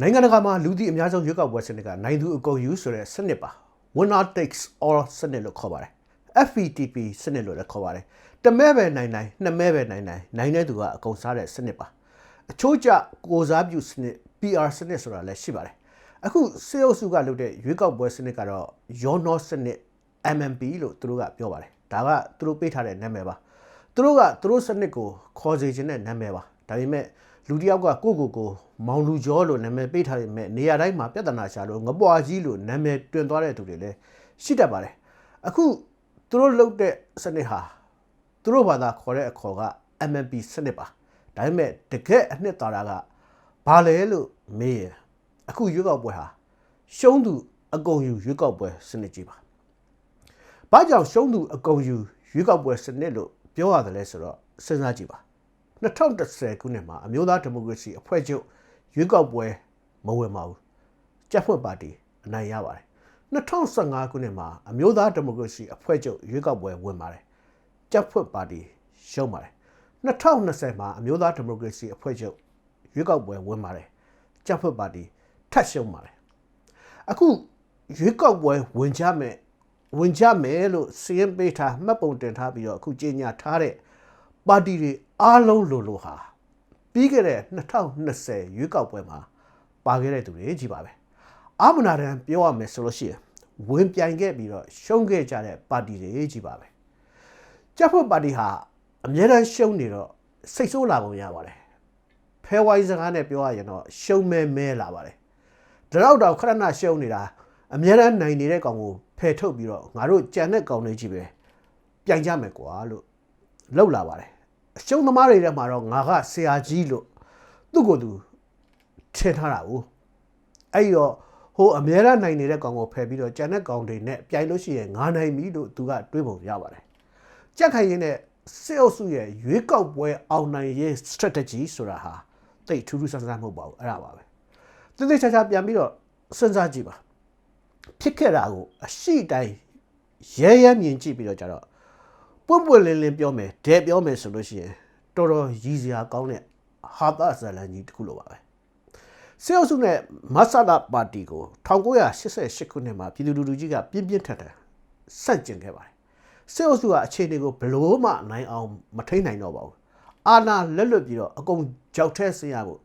နိုင်ငံတကာမှာလူသိအများဆုံးရွေးကောက်ပွဲစနစ်ကနိုင်သူအကုန်ယူဆိုတဲ့စနစ်ပါ winner takes all စနစ်လို့ခေါ်ပါတယ် FPTP စနစ်လို့လည်းခေါ်ပါတယ်တမဲပဲနိုင်နိုင်နှစ်မဲပဲနိုင်နိုင်နိုင်တဲ့သူကအကုန်စားတဲ့စနစ်ပါအချိုးကျကိုစားပြုစနစ် PR စနစ်ဆိုတာလည်းရှိပါတယ်အခုစေအုပ်စုကလုပ်တဲ့ရွေးကောက်ပွဲစနစ်ကတော့ယောနောစနစ် MMP လို့သူတို့ကပြောပါတယ်ဒါကသူတို့ပေးထားတဲ့နာမည်ပါသူတို့ကသူတို့စနစ်ကိုခေါ်စေခြင်းတဲ့နာမည်ပါဒါပေမဲ့ လူတစ်ယောက်ကကိုယ့်ကိုယ်ကိုမောင်လူကျော်လို့နာမည်ပေးထားပေမဲ့နေရာတိုင်းမှာပြဿနာရှာလို့ငပွားကြီးလို့နာမည်တွင်သွားတဲ့သူတွေလည်းရှိတတ်ပါတယ်အခုသူတို့လုပ်တဲ့စနစ်ဟာသူတို့ဘာသာခေါ်တဲ့အခေါ်က MMP စနစ်ပါဒါပေမဲ့တကယ်အနှစ်သာရကဘာလဲလို့မေးရင်အခုရွေးကောက်ပွဲဟာရှုံးသူအကုန်ယူရွေးကောက်ပွဲစနစ်ကြီးပါ။ဘာကြောင့်ရှုံးသူအကုန်ယူရွေးကောက်ပွဲစနစ်လို့ပြောရတယ်လဲဆိုတော့စဉ်းစားကြည့်ပါ။ 2010ခုနှစ်မှာအမျိုးသားဒီမိုကရေစီအဖွဲ့ချုပ်ရွေးကောက်ပွဲမဝင်ပါဘူး။ကြက်ဖွက်ပါတီအနိုင်ရပါတယ်။2015ခုနှစ်မှာအမျိုးသားဒီမိုကရေစီအဖွဲ့ချုပ်ရွေးကောက်ပွဲဝင်ပါတယ်။ကြက်ဖွက်ပါတီရှုံးပါတယ်။2020မှာအမျိုးသားဒီမိုကရေစီအဖွဲ့ချုပ်ရွေးကောက်ပွဲဝင်ပါတယ်။ကြက်ဖွက်ပါတီထပ်ရှုံးပါတယ်။အခုရွေးကောက်ပွဲဝင်ကြမယ်ဝင်ကြမယ်လို့စီရင်ပေးထားမှတ်ပုံတင်ထားပြီးတော့အခုကြေညာထားတဲ့ပါတီတွေ အားလုံးလိုလိုဟာပြီးခဲ့တဲ့2020ရွေးကောက်ပွဲမှာပါခဲ့တဲ့သူတွေကြီးပါပဲအာမနာတန်ပြောရမယ်ဆိုလို့ရှိရင်ဝင်ပြိုင်ခဲ့ပြီးတော့ရှုံးခဲ့ကြတဲ့ပါတီတွေကြီးပါပဲကြက်ဖို့ပါတီဟာအများတန်းရှုံးနေတော့စိတ်ဆိုးလာပုံရပါတယ်ဖဲဝိုင်းစကားနဲ့ပြောရရင်တော့ရှုံးမဲမဲလာပါတယ်ဒါတော့တော့ခရဏရှုံနေတာအများအားနိုင်နေတဲ့ကောင်ကိုဖယ်ထုတ်ပြီးတော့ငါတို့ကြံတဲ့ကောင်လေးကြီးပဲပြိုင်ကြမယ်ကွာလို့လောက်လာပါတယ် အရှုံးသမားတွေထဲမှာတော့ငါကဆရာကြီးလို့သူ့ကိုယ်သူထင်ထားတာကိုအဲ့ဒီတော့ဟိုအများအားနိုင်နေတဲ့ကောင်ကိုဖယ်ပြီးတော့ကြံတဲ့ကောင်တွေနဲ့ပြိုင်လို့ရှိရင်ငါနိုင်ပြီလို့သူကတွေးပုံရပါတယ်ကြက်ခိုင်ရင်နဲ့စစ်အုပ်စုရဲ့ရွေးကောက်ပွဲအောင်နိုင်ရေး strategy ဆိုတာဟာတိတ်ထူးထူးဆန်းဆန်းမဟုတ်ပါဘူးအဲ့ဒါပါပဲတိတိကျကျပြန်ပြီးတော့စဉ်းစားကြည့်ပါဖြစ်ခဲ့တာကိုအရှိတိုင်းရဲရဲမြင်ကြည့်ပြီးတော့ကြတော့ ပွင့်ပွင့်လင်းလင်းပြောမယ်ဒဲပြောမယ်ဆိုလို့ရှိရင်တော်တော်ရည်စရာကောင်းတဲ့ဟာသဇလန်ကြီးတစ်ခုလိုပါပဲစေအုပ်စုနဲ့မဆလာပါတီကို1988ခုနှစ်မှာပြည်သူလူထုကြီးကပြင်းပြင်းထန်ထန်စန့်ကျင်ခဲ့ပါတယ်စေအုပ်စုကအခြေအနေကိုဘလို့မှနိုင်အောင်မထိန်နိုင်တော့ပါဘူးအာဏာလက်လွတ်ပြီးတော့အကုန်ကြောက်ထဲဆင်းရဖို့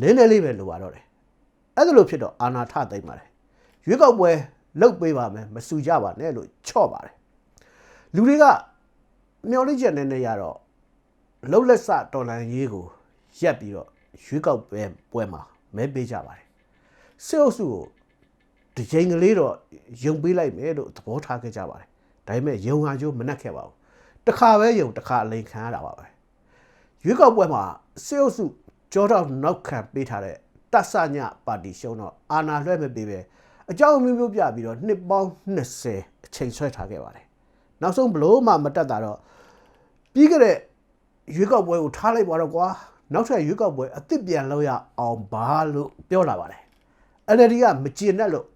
နည်းနည်းလေးပဲလိုပါတော့တယ်အဲ့ဒါလို့ဖြစ်တော့အာနာထသိမ့်ပါတယ်ရွေးကောက်ပွဲလုတ်ပေးပါမယ်မစူကြပါနဲ့လို့ချော့ပါတယ်လူတွေက မျော်လင့်ချက်နဲ့နဲ့ရတော့လှုပ်လက်စတော်လန်ရေးကိုရက်ပြီးတော့ရွေးကောက်ပွဲပွဲမှာမဲပေးကြပါတယ်စစ်အုပ်စုကိုဒီချိန်ကလေးတော့ယုံပေးလိုက်မယ်လို့သဘောထားခဲ့ကြပါတယ်ဒါပေမဲ့ယုံဟာကျိုးမနှက်ခဲ့ပါဘူးတစ်ခါပဲယုံတစ်ခါအလိန်ခံရတာပါပဲရွေးကောက်ပွဲမှာစေအုပ်စုကြောတော့နောက်ခံပေးထားတဲ့တဆညပါတီရှုံးတော့အာဏာလွှဲမပေးပဲအကြောင်းအမျိုးမျိုးပြပြီးတော့နှစ်ပေါင်း20အချိန်ဆွဲထားခဲ့ပါတယ်။နောက်ဆုံးဘလို့မှမတက်တာတော့ ပြီးခဲ့တဲ့ရွေးကောက်ပွဲကိုထားလိုက်ပါတော့ကွာနောက်ထပ်ရွေးကောက်ပွဲအသစ်ပြန်လုပ်ရအောင်ပါလို့ပြောလာပါတယ်။ NLD ကမကျေနပ်လို့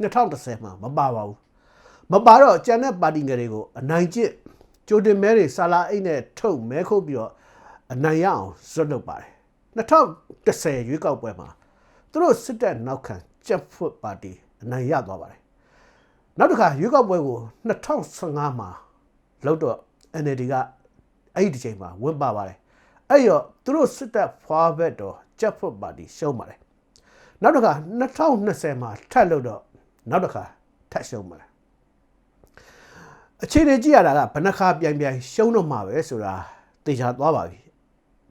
2010မှာမပါပါဘူး။မပါတော့ကျန်တဲ့ပါတီငယ်တွေကိုအနိုင်ကျင့်ကြိုတင်မဲတွေဆာလာအိတ်နဲ့ထုတ်မဲခုတ်ပြီးတော့အနိုင်ရအောင်ဇွတ်လုပ်ပါတယ်2010ရွေးကောက်ပွဲမှာသူတို့စစ်တပ်နောက်ခံကြက်ဖွတ်ပါတီအနိုင်ရသွားပါတယ်နောက်တစ်ခါရွေးကောက်ပွဲကို2015မှာ လောက်တော့ NLD ကအဲ့ဒီတစ်ချိန်မှာဝင်ပါပါတယ်အဲ့ရောသူတို့စစ်တပ်ဖွာဘက်တော့ကြက်ဖွတ်ပါတီရှုံးပါတယ်နောက်တစ်ခါ2020မှာထပ်လို့တော့နောက်တစ်ခါထပ်ရှုံးပါတယ်အခြေအနေကြည့်ရတာကဘယ်နှခါပြိုင်ပြိုင်ရှုံးတော့မှာပဲဆိုတာသိချာသွားပါပြီ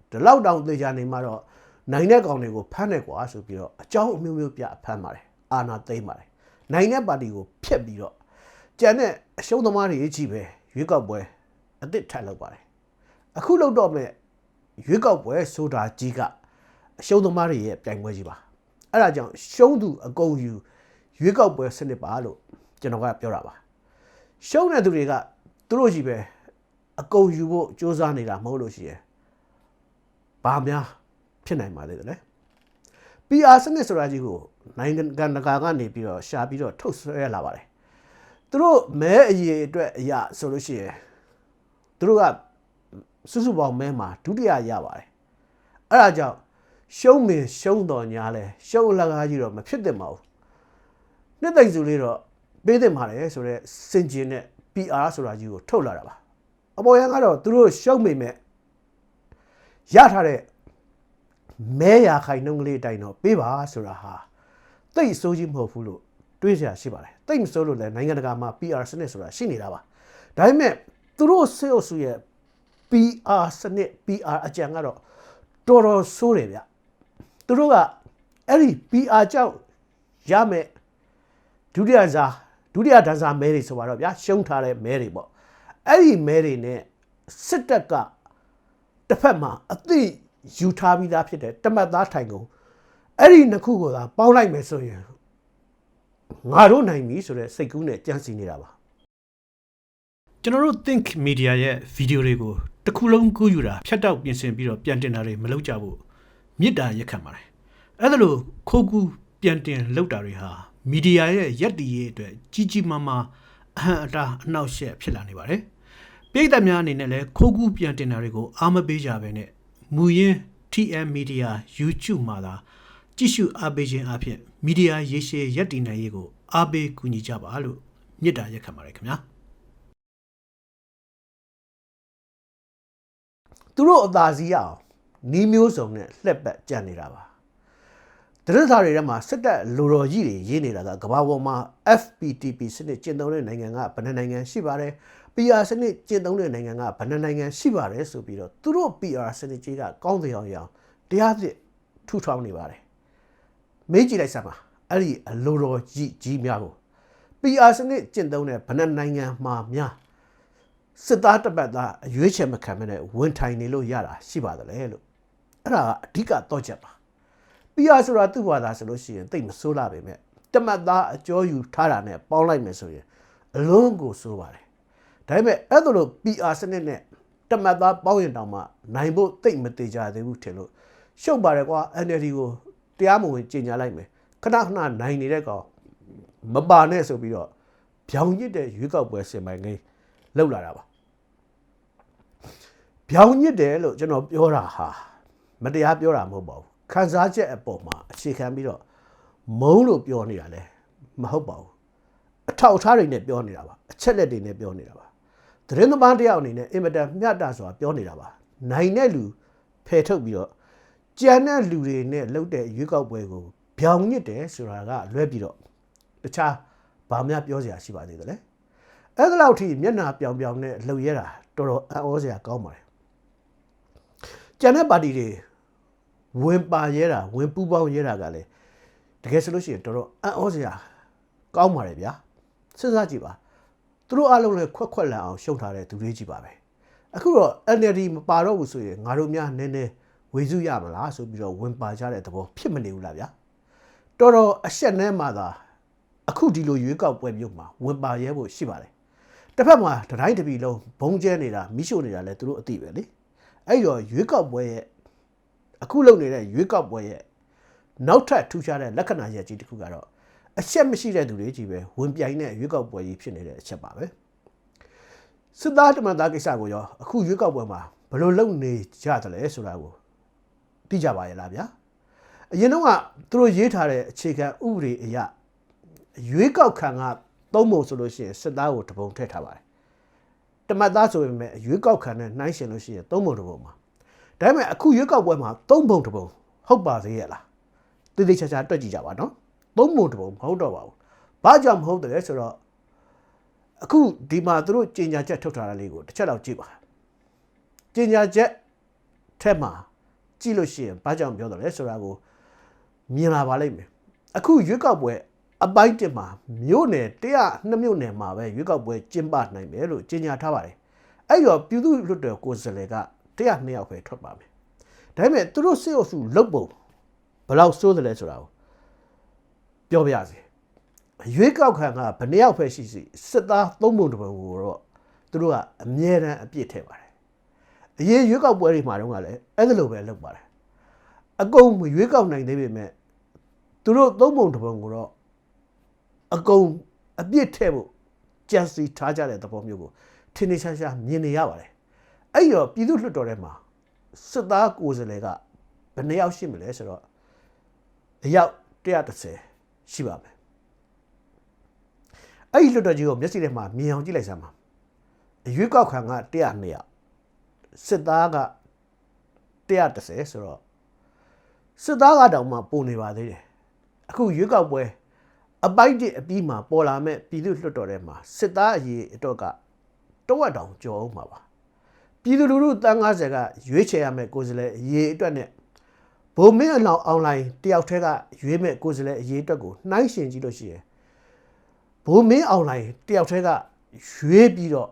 ဒီလောက်တောင်သိချာနေမှာတော့နိုင်တဲ့ကောင်တွေကိုဖမ်းတယ်ကွာဆိုပြီးတော့အကြောင်းအမျိုးမျိုးပြဖမ်းပါတယ်အာနာသိမ့်ပါတယ်နိုင်တဲ့ပါတီကိုဖျက်ပြီးတော့ကြံတဲ့အရှုံးသမားတွေကြီးပဲ ရွေးကောက်ပွဲအစ်စ်ထပ်လုပ်ပါတယ်အခုလောက်တော့မဲ့ရွေးကောက်ပွဲဆိုတာကြီးကအရှုံးသမားတွေရဲ့ပြိုင်ပွဲကြီးပါအဲ့ဒါကြောင့်ရှုံးသူအကုန်ယူရွေးကောက်ပွဲစနစ်ပါလို့ကျွန်တော်ကပြောတာပါရှုံးတဲ့သူတွေကသူတို့ကြီးပဲအကုန်ယူဖို့စ조사နေတာမဟုတ်လို့ရှိရင်ဘာများဖြစ်နိုင်ပါသေးတယ်လဲ PR စနစ်ဆိုတာကြီးကိုနိုင်ငံတကာကနေပြီးတော့ရှာပြီးတော့ထုတ်ဆွဲလာပါတယ် သူတို့မဲအရေးအတွက်အရာဆိုလို့ရှိရင်သူတို့ကစုစုပေါင်းမဲမှာဒုတိယရပါတယ်အဲ့ဒါကြောင့်ရှုံးမင်ရှုံးတော်ညာလဲရှုံးအလကားကြီးတော့မဖြစ်သင့်ပါဘူးနှစ်သိမ့်စုလေးတော့ပေးသင့်ပါတယ်ဆိုတော့စင်ကျင်တဲ့ PR ဆိုတာကြီးကိုထုတ်လာတာပါအပေါ်ရန်ကတော့သူတို့ရှုံးမိမဲ့ရထားတဲ့မဲရခိုင်နှုံးကလေးအတိုင်းတော့ပေးပါဆိုတာဟာတိတ်အဆိုးကြီးမဟုတ်ဘူးလို့ တွေးစရာရှိပါတယ်တိတ်မဆိုးလို့လည်းနိုင်ငံတကာမှာ PR စနစ်ဆိုတာရှိနေတာပါဒါပေမဲ့သူတို့စေအုပ်စုရဲ့ PR စနစ် PR အကြံကတော့တော်တော်ဆိုးတယ်ဗျသူတို့ကအဲ့ဒီ PR ကြောင့်ရမယ်ဒုတိယဇာဒုတိယဒဇာမဲတွေဆိုပါတော့ဗျာရှုံးထားတဲ့မဲတွေပေါ့အဲ့ဒီမဲတွေနဲ့စစ်တပ်ကတစ်ဖက်မှာအသိယူထားပြီးသားဖြစ်တဲ့တမတ်သားထိုင်ကုန်အဲ့ဒီနှစ်ခုကိုသာပေါင်းလိုက်မယ်ဆိုရင် ငါတို့နိုင်ပြီဆိုတဲ့စိတ်ကူးနဲ့ကြံစီနေတာပါကျွန်တော်တို့ think media ရဲ့ဗီဒီယိုတွေကိုတစ်ခုလုံးကူးယူတာဖြတ်တောက်ပြင်ဆင်ပြီးတော့ပြန်တင်တာတွေမလုပ်ကြဘူးမေတ္တာရက်ခံပါတယ်အဲ့ဒါလို့ခိုးကူးပြန်တင်လုပ်တာတွေဟာမီဒီယာရဲ့ရက်တီရေးအတွက်ကြီးကြီးမားမားအဟံအတားအနှောက်အယှက်ဖြစ်လာနေပါတယ်ပြည်သက်များအနေနဲ့လည်းခိုးကူးပြန်တင်တာတွေကိုအားမပေးကြဘဲနဲ့မူရင်း TM Media YouTube မှာသာကြည့်ရှုအားပေးခြင်းအပြင် မီဒီယာရေရှည်ရက်တည်နိုင်ရေးကိုအားပေးကူညီကြပါလို့မေတ္တာရက်ခံပါတယ်ခင်ဗျာသူတို့အသာစီးရအောင်နီးမျိုးစုံနဲ့လှက်ပတ်ကြံနေတာပါတရထားတွေထဲမှာစစ်တပ်လူတော်ကြီးတွေရေးနေတာကကမ္ဘာပေါ်မှာ FPTP စနစ်ကျင့်သုံးတဲ့နိုင်ငံကဘယ်နှနိုင်ငံရှိပါတယ် PR စနစ်ကျင့်သုံးတဲ့နိုင်ငံကဘယ်နှနိုင်ငံရှိပါတယ်ဆိုပြီးတော့သူတို့ PR စနစ်ကြီးကကောင်းတဲ့အောင်ရအောင်တရားသစ်ထူထောင်နေပါတယ် မေးကြည့်လိုက်စမ်းပါအဲ့ဒီအလိုတော်ကြီးကြီးများကို PR စနစ်ကျင့်သုံးတဲ့ဘယ်နှနိုင်ငံမှာများစစ်သားတစ်ပတ်သားအရွေးချယ်မခံမနဲ့ဝင်ထိုင်နေလို့ရတာရှိပါတယ်လေလို့အဲ့ဒါကအဓိကတော့ချက်ပါ PR ဆိုတာသူ့ဘာသာဆိုလို့ရှိရင်တိတ်မဆိုးလာပေမဲ့တမတ်သားအကျော်ယူထားတာနဲ့ပေါင်းလိုက်မယ်ဆိုရင်အလုံးကိုဆိုးပါတယ်ဒါပေမဲ့အဲ့ဒါလို့ PR စနစ်နဲ့တမတ်သားပေါင်းရင်တောင်မှနိုင်ဖို့တိတ်မသေးကြသေးဘူးထင်လို့ရှုပ်ပါတယ်ကွာ NLD ကို တရားမဝင်ကြီးညာလိုက်မယ်ခဏခဏနိုင်နေတဲ့ကောင်မပါနဲ့ဆိုပြီးတော့ဗျောင်ညစ်တဲ့ရွေးကောက်ပွဲစင်ပိုင်ကိန်းလောက်လာတာပါဗျောင်ညစ်တယ်လို့ကျွန်တော်ပြောတာဟာမတရားပြောတာမဟုတ်ပါဘူးခန်းစားချက်အပေါ်မှာအခြေခံပြီးတော့မုန်းလို့ပြောနေတာလဲမဟုတ်ပါဘူးအထောက်အထားတွေနဲ့ပြောနေတာပါအချက်လက်တွေနဲ့ပြောနေတာပါသတင်းသမားတယောက်အနေနဲ့အင်မတန်မျှတစွာပြောနေတာပါနိုင်တဲ့လူဖယ်ထုတ်ပြီးတော့ ကြံတဲ့လူတွေနဲ့လှုပ်တဲ့ရွေးကောက်ပွဲကိုဗျောင်ညစ်တယ်ဆိုတာကလွဲပြီးတော့တခြားဘာမှပြောစရာရှိပါသေးတယ်လေအဲ့ဒါလောက်ထိမျက်နှာပြောင်ပြောင်နဲ့လှုပ်ရတာတော်တော်အံ့ဩစရာကောင်းပါတယ်ကြံတဲ့ပါတီတွေဝင်ပါရဲတာဝင်ပူးပေါင်းရဲတာကလည်းတကယ်ဆိုလို့ရှိရင်တော်တော်အံ့ဩစရာကောင်းပါတယ်ဗျာစဉ်းစားကြည့်ပါသူတို့အလုံးလည်းခွက်ခွက်လန်အောင်ရှုံထားတဲ့သူတွေကြီးပါပဲအခုတော့ NLD မပါတော့ဘူးဆိုရင်ငါတို့များနည်းနည်း ဝေစုရမလားဆိုပြီးတော့ဝင်ပါကြတဲ့သဘောဖြစ်မနေဘူးလားဗျာတော်တော်အရှက်နဲ့မှသာအခုဒီလိုရွေးကောက်ပွဲမျိုးမှာဝင်ပါရဲဖို့ရှိပါတယ်တစ်ဖက်မှာတတိုင်းတစ်ပြည်လုံးဘုံကျဲနေတာမိရှို့နေတာလည်းသူတို့အသိပဲလေအဲ့တော့ရွေးကောက်ပွဲရဲ့အခုလုပ်နေတဲ့ရွေးကောက်ပွဲရဲ့နောက်ထပ်ထူးခြားတဲ့လက္ခဏာရပ်ကြီးတစ်ခုကတော့အချက်မရှိတဲ့သူတွေကြီးပဲဝင်ပြိုင်တဲ့ရွေးကောက်ပွဲကြီးဖြစ်နေတဲ့အချက်ပါပဲစစ်သားတမန်သားကိစ္စကိုရောအခုရွေးကောက်ပွဲမှာဘယ်လိုလုပ်နေကြသလဲဆိုတာကို သိကြပါရဲ့လားဗျာအရင်တော့ကသူတို့ရေးထားတဲ့အခြေခံဥပဒေအရရွေးကောက်ခံကသုံးပုံဆိုလို့ရှိရင်စစ်သားကိုတပုံထည့်ထားပါတယ်တမတ်သားဆိုပေမဲ့ရွေးကောက်ခံနဲ့နှိုင်းရှင်လို့ရှိရင်သုံးပုံတပုံမှာဒါပေမဲ့အခုရွေးကောက်ပွဲမှာသုံးပုံတပုံဟုတ်ပါသေးရဲ့လားတိတိကျကျတွက်ကြည့်ကြပါနော်သုံးပုံတပုံမဟုတ်တော့ပါဘူးဘာကြောင့်မဟုတ်တယ်လဲဆိုတော့အခုဒီမှာသူတို့ကြေညာချက်ထုတ်ထားတာလေးကိုတစ်ချက်တော့ကြည့်ပါကြေညာချက်ထက်မှာ ကြည့်လို့ရှိရင်ဘာကြောင့်ပြောတယ်လဲဆိုတာကိုမြင်လာပါလိမ့်မယ်အခုရွေးကောက်ပွဲအပိုင်းတစ်မှာမြို့နယ်102မြို့နယ်မှာပဲရွေးကောက်ပွဲကျင်းပနိုင်မယ်လို့ကြေညာထားပါတယ်အဲ့တော့ပြည်သူ့လွှတ်တော်ကိုယ်စားလှယ်က102ယောက်ပဲထွက်ပါမယ်ဒါပေမဲ့သူတို့စစ်အုပ်စုလုတ်ပုံဘယ်လောက်စိုးတယ်လဲဆိုတာကိုပြောပြရစီရွေးကောက်ခံကဘယ်နှယောက်ပဲရှိစီစစ်သားသုံးပုံတစ်ပုံကိုတော့သူတို့ကအမြဲတမ်းအပြစ်ထည့်ပါတယ် အရေးရွေးကောက်ပွဲတွေမှာတော့ကလည်းအဲ့ဒါလိုပဲလုပ်ပါတယ်အကုန်ရွေးကောက်နိုင်သေးပေမဲ့သူတို့သုံးပုံတစ်ပုံကိုတော့အကုန်အပြစ်ထည့်ဖို့ကြံစီထားကြတဲ့သဘောမျိုးကိုထင်ထင်ရှားရှားမြင်နေရပါတယ်အဲ့တော့ပြည်သူ့လွှတ်တော်ထဲမှာစစ်သားကိုယ်စားလှယ်ကဘယ်နှစ်ယောက်ရှိမလဲဆိုတော့အယောက်130ရှိပါမယ်အဲ့ဒီလွတ်တော်ကြီးကိုမျက်စိထဲမှာမြင်အောင်ကြည့်လိုက်စမ်းပါအရွေးကောက်ခံက102ယောက် စစ်သားက130ဆိုတော့စစ်သားကတောင်မှပုံနေပါသေးတယ်အခုရွေးကောက်ပွဲအပိုက်တစ်အပြီးမှာပေါ်လာမဲ့ပြည်သူ့လွှတ်တော်ထဲမှာစစ်သားအရေးအတွက်ကတော့ဝက်တောင်ကျော်အောင်မှာပါပြည်သူလူထုတန်း90ကရွေးချယ်ရမယ့်ကိုယ်စားလှယ်အရေးအတွက်နဲ့ဗိုလ်မင်းအလောင်းအွန်လိုင်းတယောက်တည်းကရွေးမဲ့ကိုယ်စားလှယ်အရေးအတွက်ကိုနှိုင်းယှဉ်ကြည့်လို့ရှိရင်ဗိုလ်မင်းအွန်လိုင်းတယောက်တည်းကရွေးပြီးတော့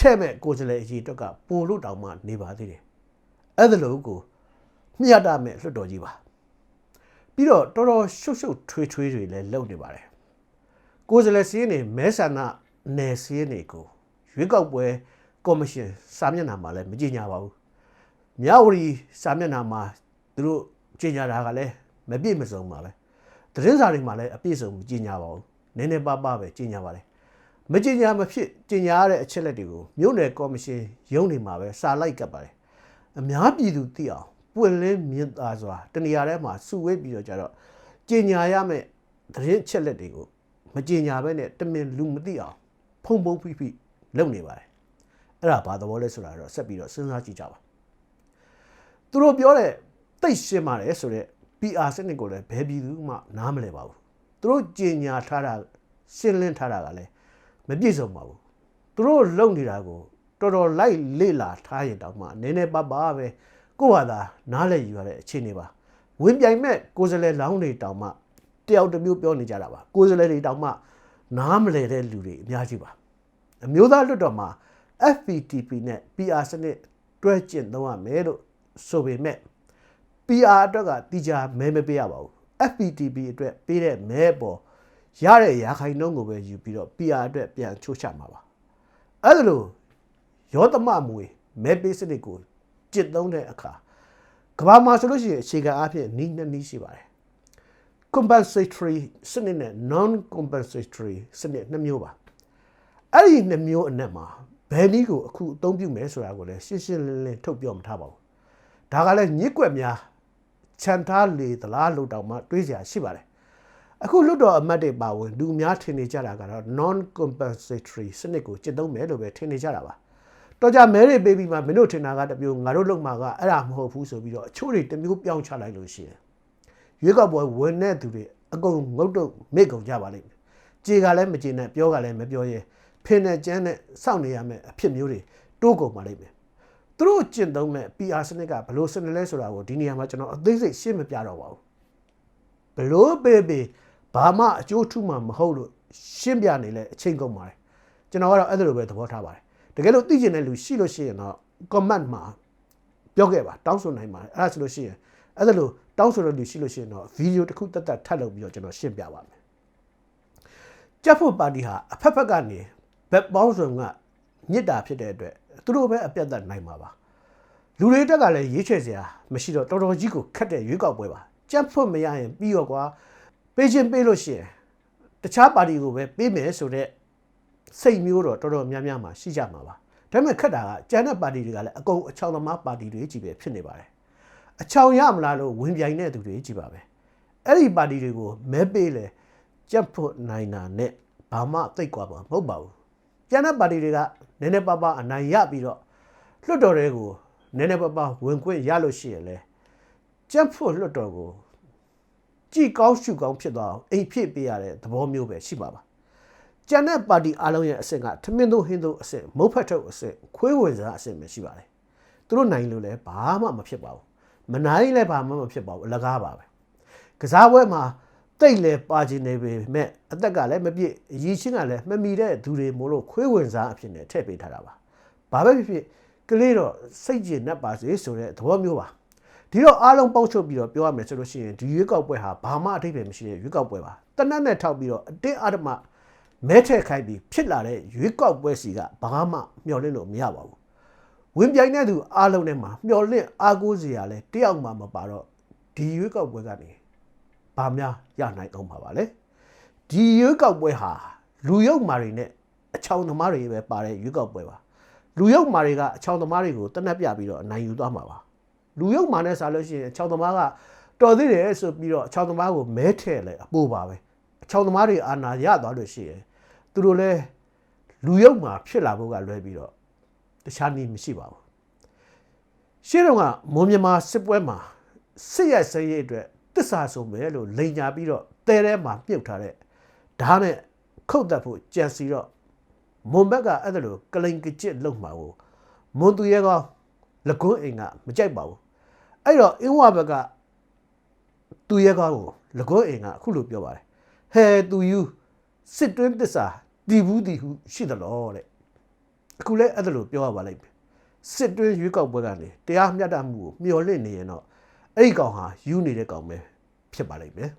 ထဲ့မဲ့ကိုယ်စားလှယ်အရေးအတွက်ကပိုလို့တောင်မှနေပါသေးတယ်အဲ့ဒါလို့ကိုမျှတမဲ့လွှတ်တော်ကြီးပါပြီးတော့တော်တော်ရှုပ်ရှုပ်ထွေးထွေးတွေလည်းလုပ်နေပါတယ်ကိုယ်စားလှယ်စီးရင်နေမဲဆန္ဒနယ်စီးရင်နေကိုရွေးကောက်ပွဲကော်မရှင်စာမျက်နှာမှာလည်းမကြည့်ညာပါဘူးမြဝတီစာမျက်နှာမှာသူတို့ကြင်ညာတာကလည်းမပြည့်မစုံပါပဲသတင်းစာတွေမှာလည်းအပြည့်စုံမကြင်ညာပါဘူးနည်းနည်းပါးပါးပဲကြင်ညာပါတယ် မကြင်ညာမဖြစ်ကြင်ညာရတဲ့အချက်လက်တွေကိုမြို့နယ်ကော်မရှင်ရုံးနေမှာပဲစာလိုက်ကပ်ပါတယ်အများပြည်သူသိအောင်ပွင့်လင်းမြင့်သာစွာတနေရာထဲမှာစုဝေးပြီးတော့ကြတော့ကြင်ညာရမယ့်သတင်းချက်လက်တွေကိုမကြင်ညာပဲနဲ့တမင်လူမသိအောင်ဖုံဖုံဖိဖိလုပ်နေပါတယ်အဲ့ဒါဘာသဘောလဲဆိုတာတော့ဆက်ပြီးတော့စဉ်းစားကြည့်ကြပါသူတို့ပြောတဲ့တိတ်ရှင်းပါတယ်ဆိုတော့ PR စနစ်ကိုလည်းဘယ်ပြည်သူမှနားမလဲပါဘူးသူတို့ကြင်ညာထားတာရှင်းလင်းထားတာကလည်း မပြည့်စုံပါဘူးသူတို့လုပ်နေတာကိုတော်တော်လိုက်လေ့လာထားရင်တောင်မှနည်းနည်းပါးပါးပဲကိုယ့်ဟာသာနားလည်ယူရတဲ့အခြေအနေပါဝင်ပြိုင်မဲ့ကိုယ်စလဲလောင်းတွေတောင်မှတယောက်တစ်မျိုးပြောနေကြတာပါကိုယ်စလဲတွေတောင်မှနားမလဲတဲ့လူတွေအများကြီးပါအမျိုးသားလွတ်တော်မှာ FPTP နဲ့ PR စနစ်တွဲကျင့်သုံးရမယ်လို့ဆိုပေမဲ့ PR အတွက်ကတိကျမဲမပေးရပါဘူး FPTP အတွက်ပေးတဲ့မဲပေါ် ရတဲ့ရာခိုင်နှုန်းကိုပဲယူပြီးတော့ PR အတွက်ပြန်ချိုးချမှာပါအဲ့ဒါလို့ရောသမမွေမဲပေးစနစ်ကိုကျင့်သုံးတဲ့အခါကဘာမှာဆိုလို့ရှိရင်အခြေခံအားဖြင့်နီးနှစ်နီးရှိပါတယ် compensatory စနစ်နဲ့ non compensatory စနစ်နှစ်မျိုးပါအဲ့ဒီနှစ်မျိုးအနက်မှာဘယ်နည်းကိုအခုအသုံးပြုမယ်ဆိုတာကိုလည်းရှင်းရှင်းလင်းလင်းထုတ်ပြောမထားပါဘူးဒါကလည်းညစ်ကွက်များခြံထားလေသလားလို့တောင်မှတွေးစရာရှိပါတယ် အခုလွတ်တော်အမတ်တွေပါဝင်လူများထင်နေကြတာကတော့ non compensatory စနစ်ကိုကျင့်သုံးမယ်လို့ပဲထင်နေကြတာပါတော့ကြမဲတွေပေးပြီးမှမင်းတို့ထင်တာကတမျိုးငါတို့လုံမှာကအဲ့ဒါမဟုတ်ဘူးဆိုပြီးတော့အချို့တွေတမျိုးပြောင်းချလိုက်လို့ရှိရင်ရွေးကောက်ပွဲဝင်တဲ့သူတွေအကုန်ငုတ်တုတ်မိကုန်ကြပါလိမ့်မယ်ကြေကလည်းမကြေနဲ့ပြောကလည်းမပြောရဲဖင်နဲ့ကျန်းနဲ့စောင့်နေရမယ်အဖြစ်မျိုးတွေတိုးကုန်ပါလိမ့်မယ်သူတို့ကျင့်သုံးမဲ့ PR စနစ်ကဘလို့စနစ်လဲဆိုတာကိုဒီနေရာမှာကျွန်တော်အသေးစိတ်ရှင်းမပြတော့ပါဘူးဘလို့ပေးပေး ဘာမှအကျိုးထူးမှမဟုတ်လို့ရှင်းပြနေလဲအချိန်ကုန်ပါတယ်ကျွန်တော်ကတော့အဲ့ဒါလိုပဲသဘောထားပါတယ်တကယ်လို့သိကျင်တဲ့လူရှိလို့ရှိရင်တော့ comment မှာပြောခဲ့ပါတောင်းဆိုနိုင်ပါတယ်အဲ့ဒါဆိုလို့ရှိရင်အဲ့ဒါလို့တောင်းဆိုတဲ့လူရှိလို့ရှိရင်တော့ဗီဒီယိုတစ်ခုတက်တက်ထပ်လုပ်ပြီးတော့ကျွန်တော်ရှင်းပြပါမယ်ကြက်ဖို့ပါတီဟာအဖက်ဖက်ကနေဘက်ပေါင်းစုံကညစ်တာဖြစ်တဲ့အတွက်သူတို့ပဲအပြတ်သက်နိုင်မှာပါလူတွေတက်ကလည်းရေးချယ်စရာမရှိတော့တော်တော်ကြီးကိုခက်တဲ့ရွေးကောက်ပွဲပါကြက်ဖို့မရရင်ပြီးတော့ကွာ ပေးခြင်းပေးလို့ရှိရင်တခြားပါတီကိုပဲပေးမယ်ဆိုတော့စိတ်မျိုးတော့တော်တော်များများမှာရှိကြမှာပါဒါပေမဲ့ခက်တာကကျန်တဲ့ပါတီတွေကလည်းအကုန်အချောင်သမားပါတီတွေကြီးပဲဖြစ်နေပါတယ်အချောင်ရမလားလို့ဝင်ပြိုင်တဲ့သူတွေကြီးပါပဲအဲ့ဒီပါတီတွေကိုမဲပေးလေကြက်ဖို့နိုင်တာနဲ့ဘာမှသိကွာမှာမဟုတ်ပါဘူးကျန်တဲ့ပါတီတွေကနည်းနည်းပါးပါးအနိုင်ရပြီးတော့လွှတ်တော်တွေကိုနည်းနည်းပါးပါးဝင်ခွင့်ရလို့ရှိရင်လေကြက်ဖို့လွှတ်တော်ကို ကြည်ကောင်းရှုကောင်းဖြစ်သွားအောင်အိမ်ဖြစ်ပေးရတဲ့သဘောမျိုးပဲရှိပါပါကျန်တဲ့ပါတီအားလုံးရဲ့အဆင့်ကထမင်းတို့ဟင်းတို့အဆင့်မုတ်ဖက်ထုတ်အဆင့်ခွေးဝင်စားအဆင့်ပဲရှိပါတယ်သူတို့နိုင်လို့လည်းဘာမှမဖြစ်ပါဘူးမနိုင်လည်းဘာမှမဖြစ်ပါဘူးအလကားပါပဲကစားပွဲမှာတိတ်လေပါခြင်းနေပေမဲ့အသက်ကလည်းမပြည့်အရည်ချင်းကလည်းမမီတဲ့သူတွေမို့လို့ခွေးဝင်စားအဖြစ်နဲ့ထည့်ပေးထားတာပါဘာပဲဖြစ်ဖြစ်ကလေးတော့စိတ်ကျဉ်နှက်ပါစေဆိုတဲ့သဘောမျိုးပါ ဒီတော့အားလုံးပေါက်ချုပ်ပြီးတော့ပြောရမယ်ဆိုလို့ရှိရင်ဒီရွေးကောက်ပွဲဟာဘာမှအထိပ္ပယ်မရှိတဲ့ရွေးကောက်ပွဲပါတနက်နဲ့ထောက်ပြီးတော့အတင်းအဓမ္မမဲထက်ခိုက်ပြီးဖြစ်လာတဲ့ရွေးကောက်ပွဲစီကဘာမှမျှော်လင့်လို့မရပါဘူးဝင်ပြိုင်တဲ့သူအားလုံးထဲမှာမျှော်လင့်အားကိုးစရာလဲတယောက်မှမပါတော့ဒီရွေးကောက်ပွဲကနေဘာများရနိုင်အောင်ပါပါလဲဒီရွေးကောက်ပွဲဟာလူယုံမာတွေနဲ့အချောင်သမားတွေပဲပါတဲ့ရွေးကောက်ပွဲပါလူယုံမာတွေကအချောင်သမားတွေကိုတနက်ပြပြီးတော့အနိုင်ယူသွားမှာပါ လူယုံမာနဲ့စားလို့ရှိရင်ချောင်းသမားကတော်သေးတယ်ဆိုပြီးတော့ချောင်းသမားကိုမဲထဲ့လိုက်အပိုးပါပဲချောင်းသမားတွေအာဏာရသွားလို့ရှိရင်သူတို့လည်းလူယုံမာဖြစ်လာဖို့ကလွဲပြီးတော့တခြားနည်းမရှိပါဘူးရှင်းတော့ကမွန်မြန်မာစစ်ပွဲမှာစစ်ရိုက်စရေးအတွက်တစ္ဆာဆုံးပဲလို့လိန်ညာပြီးတော့တဲထဲမှာမြုပ်ထားတဲ့ဓာတ်နဲ့ခုတ်တက်ဖို့ကြံစီတော့မွန်ဘက်ကအဲ့ဒါလိုကလိန်ကကြစ်လုံမှာကိုမွန်သူရဲကောင်းလကွန်းအိမ်ကမကြိုက်ပါဘူး အဲ့တော့အင်းဝဘက်ကသူရဲကောင်းကိုလကွန်းအိမ်ကအခုလိုပြောပါတယ်ဟဲသူယူစစ်တွင်းတစ္ဆာတီဘူးတီဟုရှိသလားတဲ့အခုလဲအဲ့ဒါလိုပြောရပါလိမ့်မယ်စစ်တွင်းရွေးကောက်ပွဲကနေတရားမျှတမှုကိုမျှော်လင့်နေရင်တော့အဲ့ဒီကောင်ဟာယူနေတဲ့ကောင်ပဲဖြစ်ပါလိမ့်မယ်